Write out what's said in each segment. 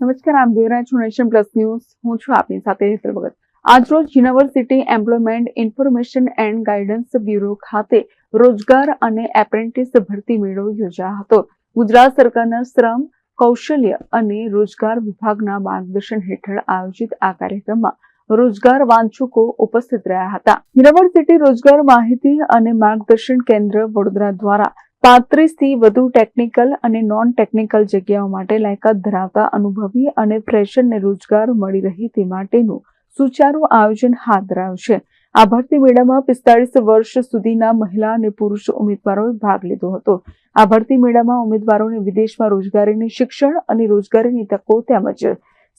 નમસ્કાર આમ જોઈ રહ્યા નેશન પ્લસ ન્યૂઝ. હું છું આપની સાથે હેતલ ભગત. આજરોજ university employment information and guidance bureau ખાતે રોજગાર અને એપ્રેન્ટિસ ભરતી મેળો યોજાયો હતો. ગુજરાત સરકારના શ્રમ, કૌશલ્ય અને રોજગાર વિભાગના માર્ગદર્શન હેઠળ આયોજિત આ કાર્યક્રમમાં રોજગાર વાંચુકો ઉપસ્થિત રહ્યા હતા. યુનિવર્સિટી રોજગાર માહિતી અને માર્ગદર્શન કેન્દ્ર વડોદરા દ્વારા પાંત્રીસથી વધુ ટેકનિકલ અને નોન ટેકનિકલ જગ્યાઓ માટે લાયકાત ધરાવતા અનુભવી અને ફ્રેશરને રોજગાર મળી રહે તે માટેનું સુચારું આયોજન હાથ ધરાયું છે. આ ભરતી મેળામાં પિસ્તાળીસ વર્ષ સુધીના મહિલા અને પુરુષ ઉમેદવારોએ ભાગ લીધો હતો. આ ભરતી મેળામાં ઉમેદવારોને વિદેશમાં રોજગારીની શિક્ષણ અને રોજગારીની તકો તેમજ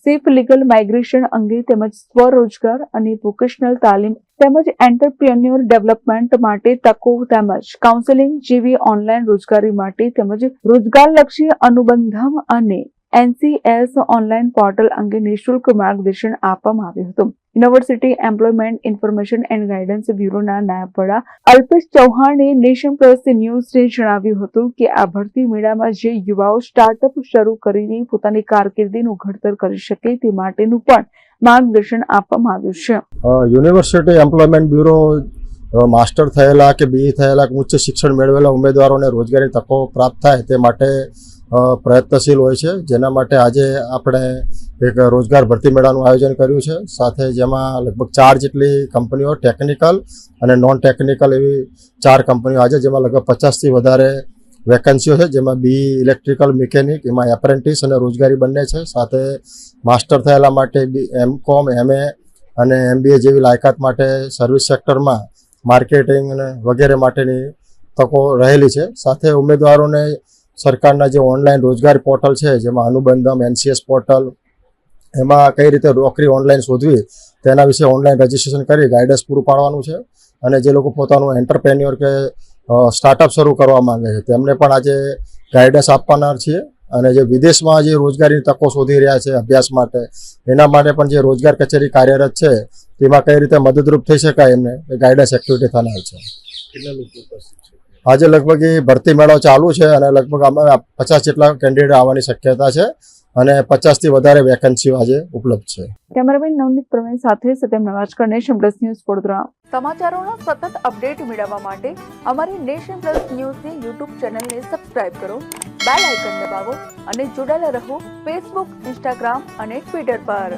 સેફ લીગલ માઇગ્રેશન અંગે તેમજ સ્વરોજગાર અને વોકેશનલ તાલીમ તેમજ એન્ટરપ્રિન્યોર ડેવલપમેન્ટ માટે તકો તેમજ કાઉન્સેલિંગ જેવી ઓનલાઈન રોજગારી માટે તેમજ રોજગારલક્ષી અનુબંધમ અને એનસીએસ ઓનલાઈન પોર્ટલ અંગે નિઃશુલ્ક માર્ગદર્શન આપવામાં આવ્યું હતું. University employment information and guidance બ્યુરોના નાયબ વડા અલ્પેશ ચૌહાણે નેશન પ્લસ ન્યૂઝને જણાવ્યું હતું કે આ ભરતી મેળામાં જે યુવાઓ સ્ટાર્ટઅપ શરૂ કરીને પોતાની કારકિર્દીનું ઘડતર કરી શકે તે માટેનું પણ માર્ગદર્શન આપવામાં આવ્યું છે. યુનિવર્સિટી એમ્પ્લોયમેન્ટ બ્યુરો માસ્ટર થયેલા કે બીઈ થયેલા કે ઉચ્ચ શિક્ષણ મેળવેલા ઉમેદવારોને રોજગારી તકો પ્રાપ્ત થાય તે માટે પ્રયત્નશીલ હોય છે. જેના માટે આજે આપણે એક રોજગાર ભરતી મેળાનું આયોજન કર્યું છે. સાથે જેમાં લગભગ ચાર જેટલી કંપનીઓ ટેકનિકલ અને નોન ટેકનિકલ એવી ચાર કંપનીઓ આજે જેમાં લગભગ પચાસથી વધારે વેકન્સીઓ છે, જેમાં બી ઇલેક્ટ્રિકલ, મિકેનિક, એમાં એપ્રેન્ટિસ અને રોજગારી બંને છે. સાથે માસ્ટર થયેલા માટે બી એમ કોમ એમએ અને એમબીએ જેવી લાયકાત માટે સર્વિસ સેક્ટરમાં માર્કેટિંગ અને વગેરે માટેની તકો રહેલી છે. સાથે ઉમેદવારોને સરકારના જે ઓનલાઈન રોજગાર પોર્ટલ છે, જેમાં અનુબંધમ, એનસીએસ પોર્ટલ, એમાં કઈ રીતે નોકરી ઓનલાઈન શોધવી, તેના વિશે ઓનલાઈન રજીસ્ટ્રેશન કરી ગાઈડન્સ પૂરું પાડવાનું છે. અને જે લોકો પોતાનું એન્ટરપ્રેન્યોર કે સ્ટાર્ટઅપ શરૂ કરવા માંગે છે, તેમને પણ આજે ગાઈડન્સ આપવાના છીએ. અને જે વિદેશમાં જે રોજગારીની તકો શોધી રહ્યા છે અભ્યાસ માટે, એના માટે પણ જે રોજગાર કચેરી કાર્યરત છે, તેમાં કઈ રીતે મદદરૂપ થઈ શકાય એમને, એ ગાઈડન્સ એક્ટિવિટી થનાર છે? આજે લગભગ એ ભરતી મેળો ચાલુ છે અને લગભગ અમે પચાસ જેટલા કેન્ડિડેટ આવવાની શક્યતા છે અને પચાસથી વધારે વેકન્સીઓ આજે ઉપલબ્ધ છે. કેમેરામેન નવનીત પ્રવીણ સાથે Satyam Navajkar nation plus news Vadodara. સમાચારોનો સતત અપડેટ મેળવવા માટે અમારી નેશન પ્લસ ન્યૂઝની યુટ્યુબ ચેનલને સબસ્ક્રાઇબ કરો બેલ આઇકન દબાવો અને જોડાયેલા રહો ફેસબુક ઇન્સ્ટાગ્રામ અને ટ્વિટર પર.